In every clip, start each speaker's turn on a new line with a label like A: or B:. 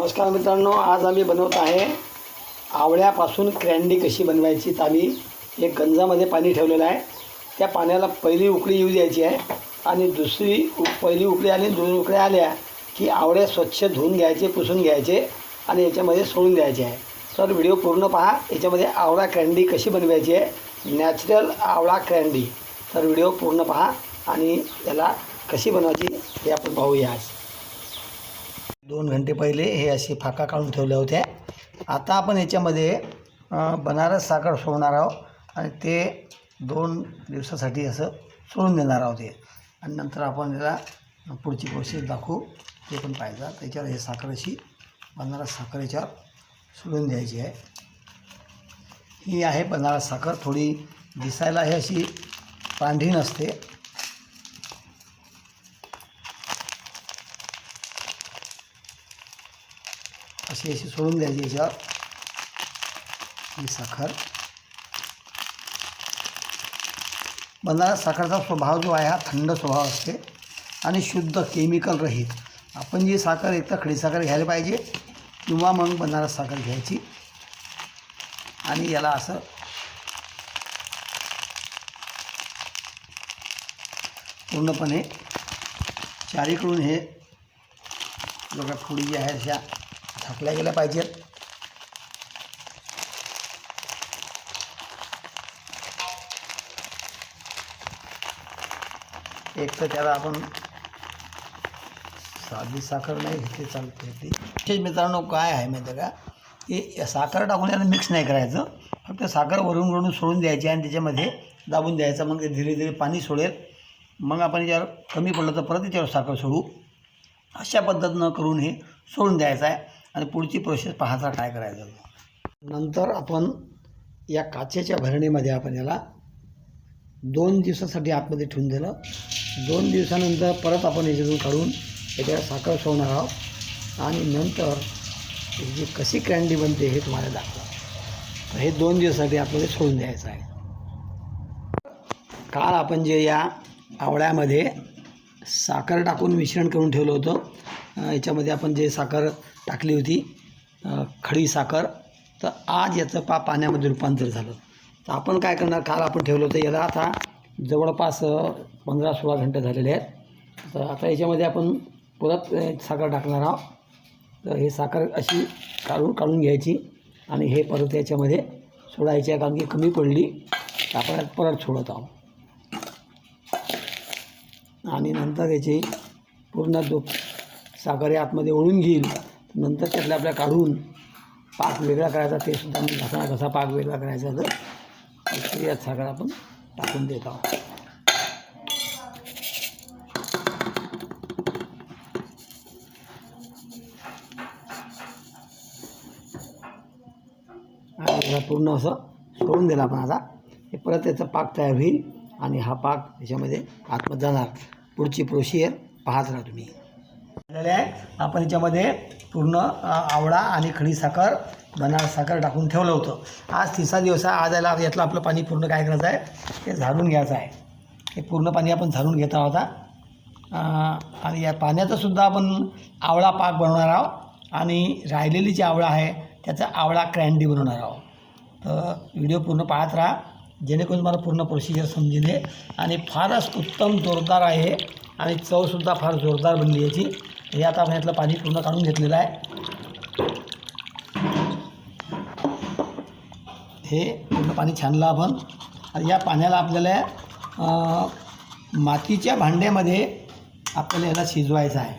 A: नमस्कार मित्रांनो आज आम्ही बनवत आहे आवळ्यापासून क्रँडी कशी बनवायची तर आम्ही एक गंजामध्ये पाणी ठेवलेलं आहे. त्या पाण्याला पहिली उकळी येऊ द्यायची आहे आणि दुसरी उ पहिली उकळी आली दोन उकळ्या आल्या की आवळ्या स्वच्छ धुवून घ्यायचे पुसून घ्यायचे आणि याच्यामध्ये सोडून द्यायचे आहे. तर व्हिडिओ पूर्ण पहा याच्यामध्ये आवळा क्रँडी कशी बनवायची आहे. नॅचरल आवळा क्रँडी तर व्हिडिओ पूर्ण पहा आणि याला कशी बनवायची हे आपण पाहूया आज. दोन घंटे पहिले हे असे फाका काढून ठेवल्या होत्या. आता आपण याच्यामध्ये बनारस साखर सोडणार आहोत आणि ते दोन दिवसासाठी असं सोडून देणार आहोत हे. आणि नंतर आपण याला पुढची प्रोसेस दाखवू ते पण पाहिजे त्याच्यावर हे साखर अशी बनारस साखर याच्यावर सोडून द्यायची आहे. ही आहे बनारस साखर. थोडी दिसायला हे अशी पांढरी नसते. अशी अशी सोडून द्यायची याच्यावर. ही साखर. बनारस साखरचा स्वभाव जो आहे हा थंड स्वभाव असते. आणि शुद्ध केमिकल रहित. आपण जी साखर एक तर खडी साखर घ्यायला पाहिजे किंवा मग बनारस साखर घ्यायची. आणि याला असं पूर्णपणे चारीकडून हे बघा फुडी जी आहे अशा झाकल्या गेल्या पाहिजेत. एक तर त्याला आपण साधी साखर नाही घेतली चालते ती. विशेष मित्रांनो काय आहे माहिती आहे का की साखर टाकून याला मिक्स नाही करायचं. फक्त साखर वरून वरून सोडून द्यायची आणि त्याच्यामध्ये दाबून द्यायचं. मग ते धीरे धीरे पाणी सोडेल. मग आपण याच्यावर कमी पडलं तर परत त्याच्यावर साखर सोडू. अशा पद्धतीनं करून हे सोडून द्यायचं आहे. आणि पुढची प्रोसेस पाहायचा काय करायचं. नंतर आपण या काचेच्या भरणीमध्ये आपण याला दोन दिवसासाठी आतमध्ये ठेवून दिलं. दोन दिवसानंतर परत आपण याच्यातून काढून याच्यावर साखर सोडणार आहोत. आणि नंतर जी कशी क्रँडी बनते हे तुम्हाला दाखवा तर हे दोन दिवसासाठी आपल्याला सोडून द्यायचं आहे. काल आपण जे या आवळ्यामध्ये साखर टाकून मिश्रण करून ठेवलं होतं. याच्यामध्ये आपण जे साखर टाकली होती खडी साखर तर आज याचं पा पाण्यामध्ये रूपांतर झालं. तर आपण काय करणार काल आपण ठेवलं होतं याला आता जवळपास पंधरा सोळा घंटे झालेले आहेत. तर आता याच्यामध्ये आपण परत साखर टाकणार आहोत. तर हे साखर अशी काढून काढून घ्यायची आणि हे परत याच्यामध्ये सोडायची आहे कारण की कमी पडली. तर आपण परत सोडत आहोत. आणि नंतर याची पूर्ण दो साखर आतमध्ये ओळून घेईल. नंतर त्यातल्या आपल्या काढून पाक वेगळा करायचा. ते सुद्धा मी कसा कसा पाक वेगळा करायचा तर यात साखर आपण टाकून देत आहोत. आणि पूर्ण असं सोडून दिलं आपण आता. हे परत त्याचा पाक तयार होईल. आणि हा पाक याच्यामध्ये आतमध्ये जाणार. पुढची प्रोसिजर पाहत राहा तुम्ही. आहे. आपण याच्यामध्ये पूर्ण आवळा आणि खडी साखर बनार साखर टाकून ठेवलं होतं. आज तिसरा दिवस आहे. आज याला यातलं आपलं पाणी पूर्ण काय करायचं आहे? ते झाडून घ्यायचं आहे. हे पूर्ण पाणी आपण झाडून घेत आहोत आणि या पाण्याचासुद्धा आपण आवळा पाक बनवणार आहोत. आणि राहिलेली जी आवळा आहे त्याचा आवळा क्रँडी बनवणार आहोत. तर व्हिडिओ पूर्ण पाहत राहा. जेणेकरून तुम्हाला पूर्ण प्रोसिजर समजेल आणि फारच उत्तम जोरदार आहे. आणि चवसुद्धा फार जोरदार बनली याची. हे आता आपण यातलं पाणी पूर्ण काढून घेतलेलं आहे. हे पूर्ण पाणी छानलं आपण. आणि या पाण्याला आपल्याला मातीच्या भांड्यामध्ये आपल्याला याला शिजवायचं आहे.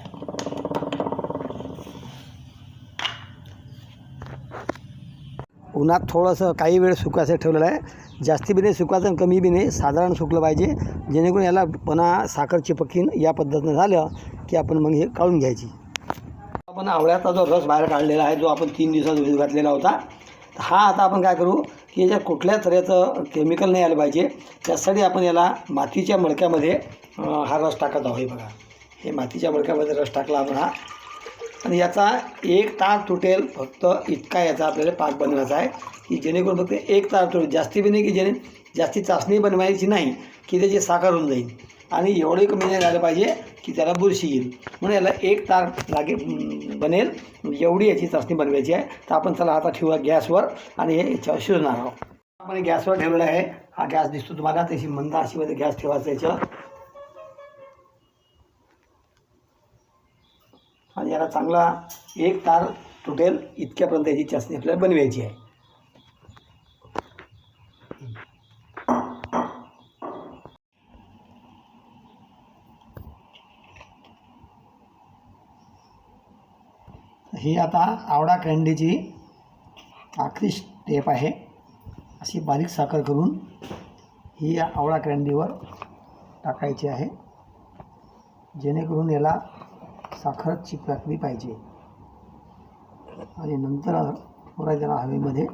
A: उन्हात थोडंसं काही वेळ सुकायचं ठेवलेलं आहे. जास्ती बी नाही सुकायचं आणि कमी बी नाही साधारण सुकलं पाहिजे. जेणेकरून याला पणा साखर चिपकीन या पद्धतीनं झालं की आपण मग हे काढून घ्यायची. आपण आवळ्याचा जो रस बाहेर काढलेला आहे जो आपण तीन दिवसात वेळ घातलेला होता तर हा आता आपण काय करू की याच्यात कुठल्या तऱ्हेचं केमिकल नाही आलं पाहिजे त्यासाठी आपण याला मातीच्या मडक्यामध्ये हा रस टाकत आहोत. हे बघा हे मातीच्या मडक्यामध्ये रस टाकला आपण हा. आणि याचा एक तार तुटेल फक्त इतका याचा आपल्याला पाक बनवायचा आहे की जेणेकरून फक्त एक तार तुटेल. जास्ती बी नाही की जेणे जास्ती चाचणी बनवायची नाही की त्याची साखर होऊन जाईल. आणि एवढंही कमी नाही झालं पाहिजे की त्याला बुरशी येईल. म्हणून याला एक तार लागे बनेल. एवढी याची चाचणी बनवायची आहे. तर आपण चला आता ठेवूया गॅसवर आणि हे याच्यावर शिजणार आहोत. आपण गॅसवर ठेवलेला आहे. हा गॅस दिसतो तुम्हाला. तशी मंद अशी मध्ये गॅस ठेवायचा याच्यावर. आणि याला चांगला एक तार तुटेल इतक्यापर्यंत याची चाचणी आपल्याला बनवायची आहे. ही आता आवडा कँडीची आखरी स्टेप आहे. अशी बारीक साखर करून ही या आवळा कँडीवर टाकायची आहे. जेणेकरून याला साखर चिकटली पाहिजे. आणि नंतर थोडा त्याला हवेमध्ये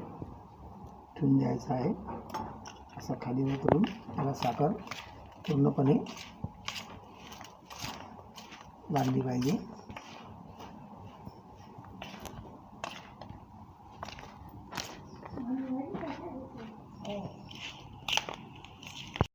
A: ठेवून द्यायचं आहे. असं खाली करून त्याला साखर पूर्णपणे लागली पाहिजे.